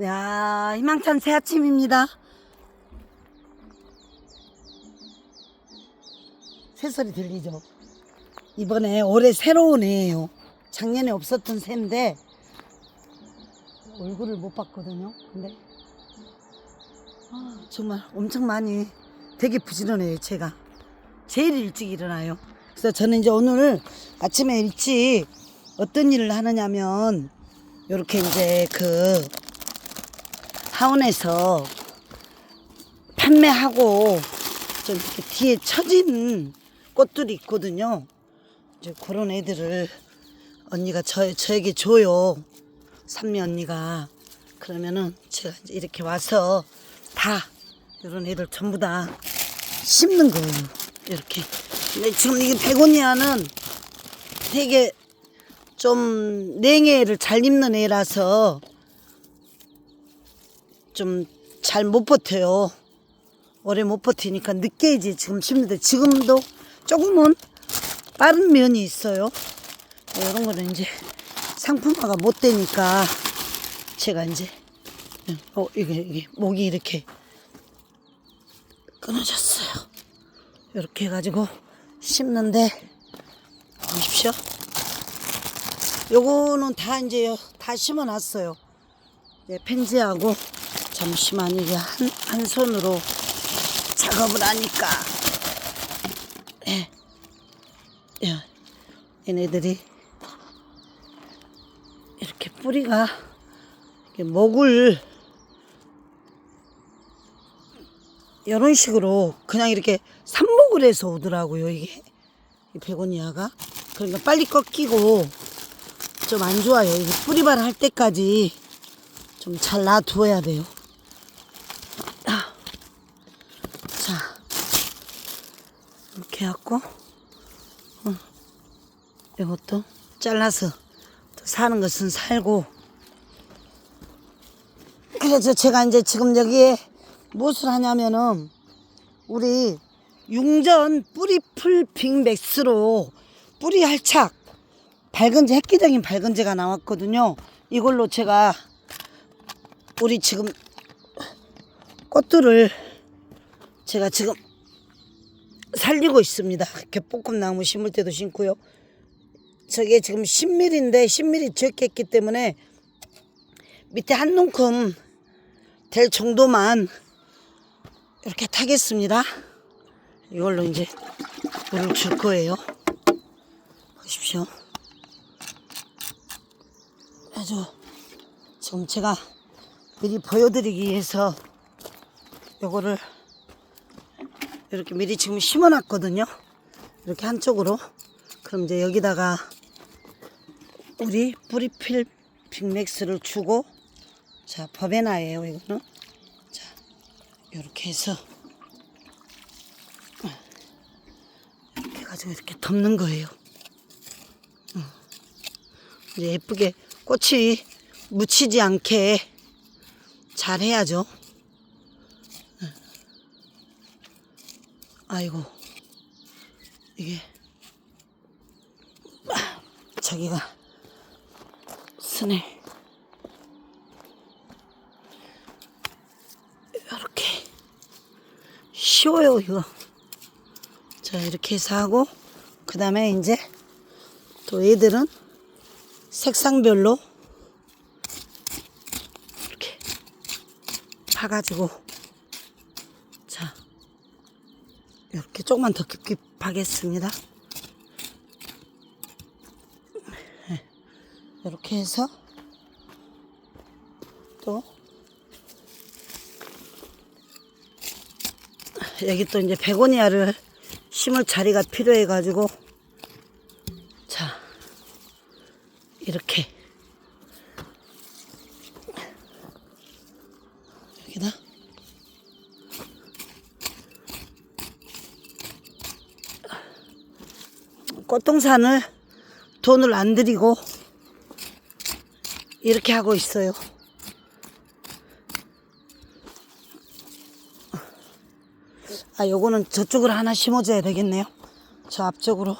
야, 희망찬 새 아침입니다. 새소리 들리죠? 이번에 올해 새로운 애예요. 작년에 없었던 새인데 얼굴을 못 봤거든요. 근데 아, 정말 엄청 많이 되게 부지런해요. 제가 제일 일찍 일어나요. 그래서 저는 이제 오늘 아침에 일찍 어떤 일을 하느냐면 이렇게 이제 그 하원에서 판매하고 좀 뒤에 처진 꽃들이 있거든요. 이제 그런 애들을 언니가 저, 저에게 줘요. 산미 언니가. 그러면은 제가 이렇게 와서 다 이런 애들 전부 다 심는 거예요. 이렇게. 근데 지금 이게 베고니아는 되게 좀 냉해를 잘 입는 애라서 좀 잘 못 버텨요. 오래 못 버티니까 늦게 이제 지금 심는데 지금도 조금은 빠른 면이 있어요. 이런 거는 이제 상품화가 못 되니까 제가 이제 어 이게 이게 목이 이렇게 끊어졌어요. 이렇게 해가지고 심는데 보십시오. 요거는 다 이제 다 심어놨어요. 네, 펜지하고 잠시만 이게 한, 한 손으로 작업을 하니까. 예, 야, 얘네들이 이렇게 뿌리가 이렇게 목을 이런 식으로 그냥 이렇게 삽목을 해서 오더라고요 이게. 이 베고니아가. 그러니까 빨리 꺾이고 좀 안 좋아요. 이게 뿌리발 할 때까지 좀 잘 놔두어야 돼요 아. 자 해갖고 어, 이것도 잘라서 또 사는 것은 살고. 그래서 제가 이제 지금 여기에 무엇을 하냐면은 우리 융전 뿌리풀 빅맥스로 뿌리 할착 밝은제 획기적인 밝은제가 나왔거든요. 이걸로 제가 우리 지금 꽃들을 제가 지금 살리고 있습니다. 이렇게 볶음나무 심을 때도 심고요. 저게 지금 10mm인데 10mm 적게 했기 때문에 밑에 한 움큼 될 정도만 이렇게 타겠습니다. 이걸로 이제 물을 줄 거예요. 보십시오. 아주 지금 제가 미리 보여드리기 위해서 요거를 이렇게 미리 지금 심어놨거든요. 이렇게 한쪽으로. 그럼 이제 여기다가 우리 뿌리필 빅맥스를 주고 자 버베나예요 이거는. 자 이렇게 해서 이렇게 해가지고 이렇게 덮는 거예요. 어. 이제 예쁘게 꽃이 묻히지 않게 잘 해야죠. 아이고. 이게. 아, 저기가 스네 이렇게. 쉬워요 이거. 자 이렇게 해서 하고 그 다음에 이제 또 얘들은 색상별로 이렇게 파가지고 자 이렇게 조금만 더 깊게 파겠습니다. 네, 이렇게 해서 또 여기 또 이제 베고니아를 심을 자리가 필요해 가지고 자 이렇게 여기다 꽃동산을 돈을 안 들이고 이렇게 하고 있어요. 아, 요거는 저쪽으로 하나 심어줘야 되겠네요. 저 앞쪽으로.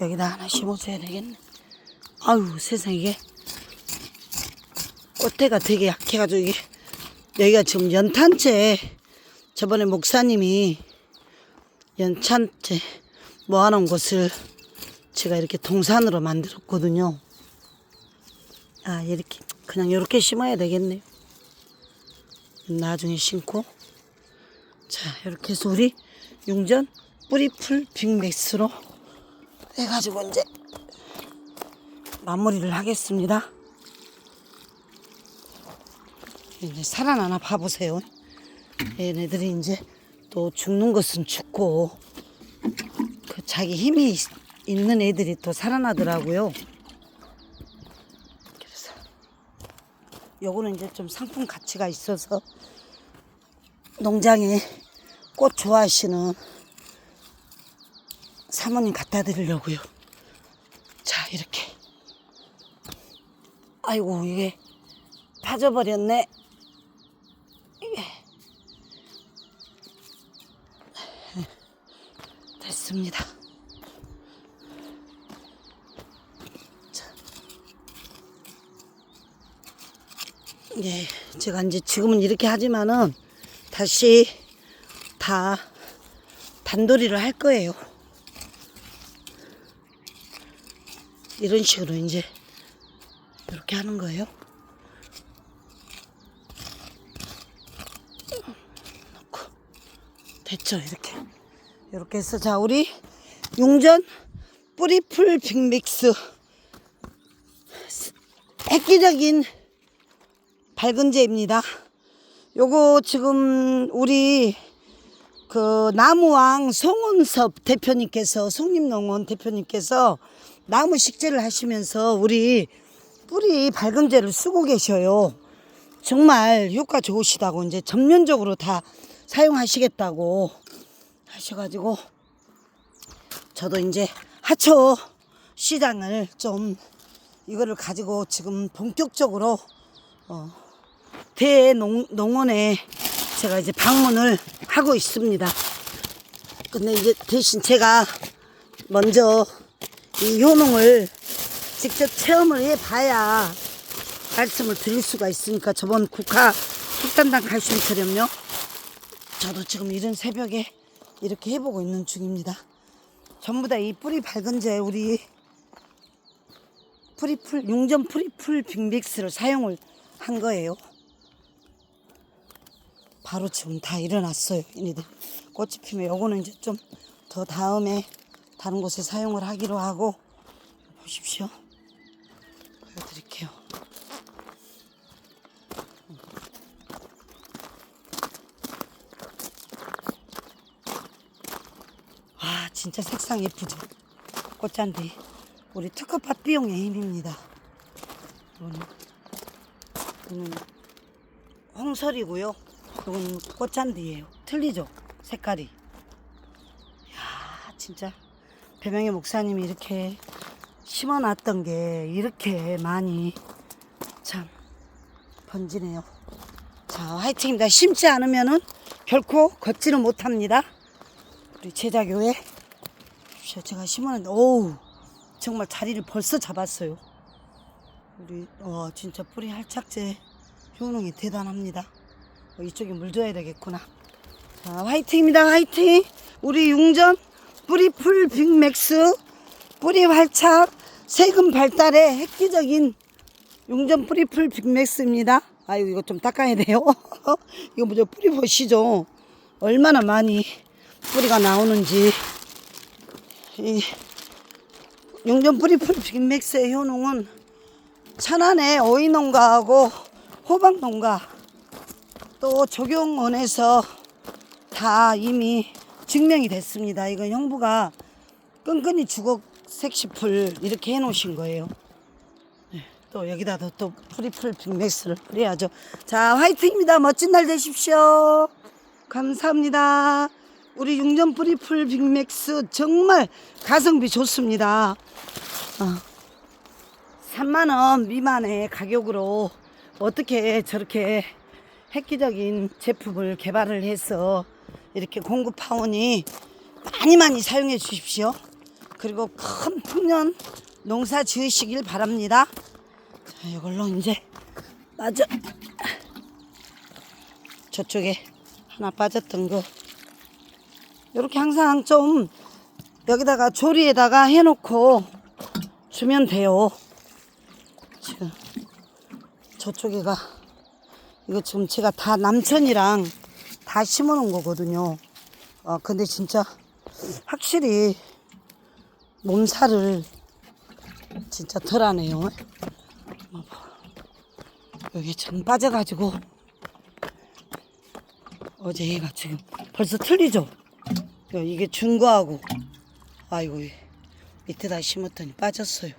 여기다 하나 심어줘야 되겠네. 아유, 세상 이게 꽃대가 되게 약해가지고 이게 여기가 지금 연탄재 저번에 목사님이 연탄재 모아놓은 곳을 제가 이렇게 동산으로 만들었거든요. 아 이렇게 그냥 이렇게 심어야 되겠네요. 나중에 심고 자 이렇게 해서 우리 용전 뿌리풀 빅맥스로 해가지고 이제 마무리를 하겠습니다. 이제 살아나나 봐보세요. 얘네들이 이제 또 죽는 것은 죽고 그 자기 힘이 있- 있는 애들이 또 살아나더라고요. 그래서 요거는 이제 좀 상품 가치가 있어서 농장에 꽃 좋아하시는 사모님 갖다 드리려고요. 자, 이렇게. 아이고, 이게 빠져버렸네. 이게. 됐습니다. 자. 예, 제가 이제 지금은 이렇게 하지만은 다시 다 단도리를 할 거예요. 이런 식으로 이제 이렇게 하는 거예요. 됐죠 이렇게 이렇게 해서 자 우리 용전 뿌리풀 빅믹스 획기적인 밝은제입니다. 요거 지금 우리 그 나무왕 송은섭 대표님께서 송림농원 대표님께서 나무 식재를 하시면서 우리 뿌리 밝은제를 쓰고 계셔요. 정말 효과 좋으시다고 이제 전면적으로 다 사용하시겠다고 하셔가지고 저도 이제 하초 시장을 좀 이거를 가지고 지금 본격적으로 어, 대농원에 제가 이제 방문을 하고 있습니다. 근데 이제 대신 제가 먼저 이 효능을 직접 체험을 해봐야 말씀을 드릴 수가 있으니까 저번 국화 식단당 칼슘처럼요. 저도 지금 이른 새벽에 이렇게 해보고 있는 중입니다. 전부 다 이 뿌리 밝은 제 우리 프리풀 용전 프리풀 빅믹스를 사용을 한 거예요. 바로 지금 다 일어났어요. 얘네들 꽃이 피면 요거는 이제 좀 더 다음에 다른 곳에 사용을 하기로 하고 보십시오. 보여드릴게요. 와 진짜 색상 예쁘죠? 꽃잔디 우리 특허팥 비용의 힘입니다. 이거는, 이거는 홍설이고요. 이건 꽃잔디예요. 틀리죠? 색깔이. 야 진짜 배명의 목사님이 이렇게 심어놨던 게 이렇게 많이 참 번지네요. 자 화이팅입니다. 심지 않으면은 결코 걷지는 못합니다. 우리 제자교회 보십시오. 제가 심었는데 오우 정말 자리를 벌써 잡았어요. 우리 와 진짜 뿌리 할착제 효능이 대단합니다. 어, 이쪽에 물 줘야 되겠구나. 자 화이팅입니다. 화이팅. 우리 융전 뿌리 풀 빅맥스 뿌리 활착 세금 발달에 획기적인 용전 뿌리 풀 빅맥스입니다. 아유 이거 좀 닦아야 돼요. 이거 먼저 뿌리 보시죠. 얼마나 많이 뿌리가 나오는지. 이 용전 뿌리풀 빅맥스의 효능은 천안의 오이 농가하고 호박 농가 또 적용원에서 다 이미 증명이 됐습니다. 이건 형부가 끈끈이 주걱 색시풀 이렇게 해놓으신 거예요. 네, 또 여기다 또, 또 프리풀 빅맥스를 뿌려야죠. 자, 화이팅입니다. 멋진 날 되십시오. 감사합니다. 우리 육년 프리풀 빅맥스 정말 가성비 좋습니다. 어, 3만원 미만의 가격으로 어떻게 저렇게 획기적인 제품을 개발을 해서 이렇게 공급하오니 많이 많이 사용해 주십시오. 그리고 큰 풍년 농사 지으시길 바랍니다. 자, 이걸로 이제 맞아. 저쪽에 하나 빠졌던 거. 이렇게 항상 좀 여기다가 조리에다가 해놓고 주면 돼요. 지금 저쪽에가 이거 지금 제가 다 남천이랑 다 심어놓은 거거든요. 어, 근데 진짜 확실히 몸살을 진짜 덜 하네요. 어, 여기 좀 빠져가지고 어제 얘가 지금 벌써 틀리죠? 야, 이게 준 거하고 아이고 밑에다 심었더니 빠졌어요.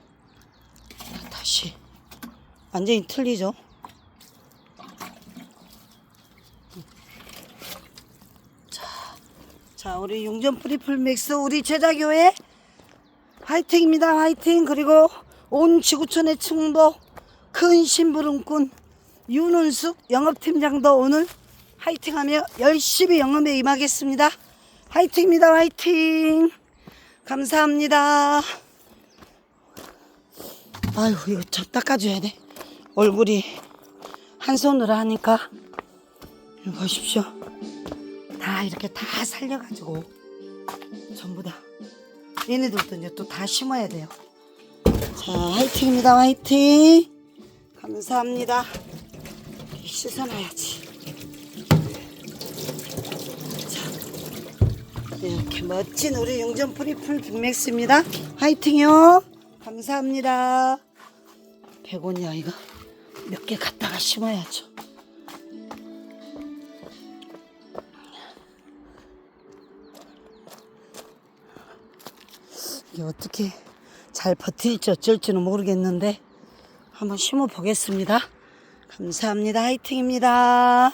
다시 완전히 틀리죠? 자, 우리 용전 프리플 맥스 우리 제자교회 화이팅입니다. 화이팅. 그리고 온 지구촌의 충도 큰 심부름꾼 윤은숙 영업팀장도 오늘 화이팅하며 열심히 영업에 임하겠습니다. 화이팅입니다. 화이팅. 감사합니다. 아유, 이거 저 닦아줘야 돼. 얼굴이 한 손으로 하니까 보십시오. 다 이렇게 다 살려가지고 전부 다 얘네들도 이제 또 다 심어야 돼요. 자, 화이팅입니다. 화이팅. 감사합니다. 씻어놔야지. 자, 이렇게 멋진 우리 용전 프리풀 빅맥스입니다. 화이팅요. 감사합니다. 100원이야 이거. 몇 개 갖다가 심어야죠. 이게 어떻게 잘 버틸지 어쩔지는 모르겠는데 한번 심어 보겠습니다. 감사합니다. 화이팅입니다.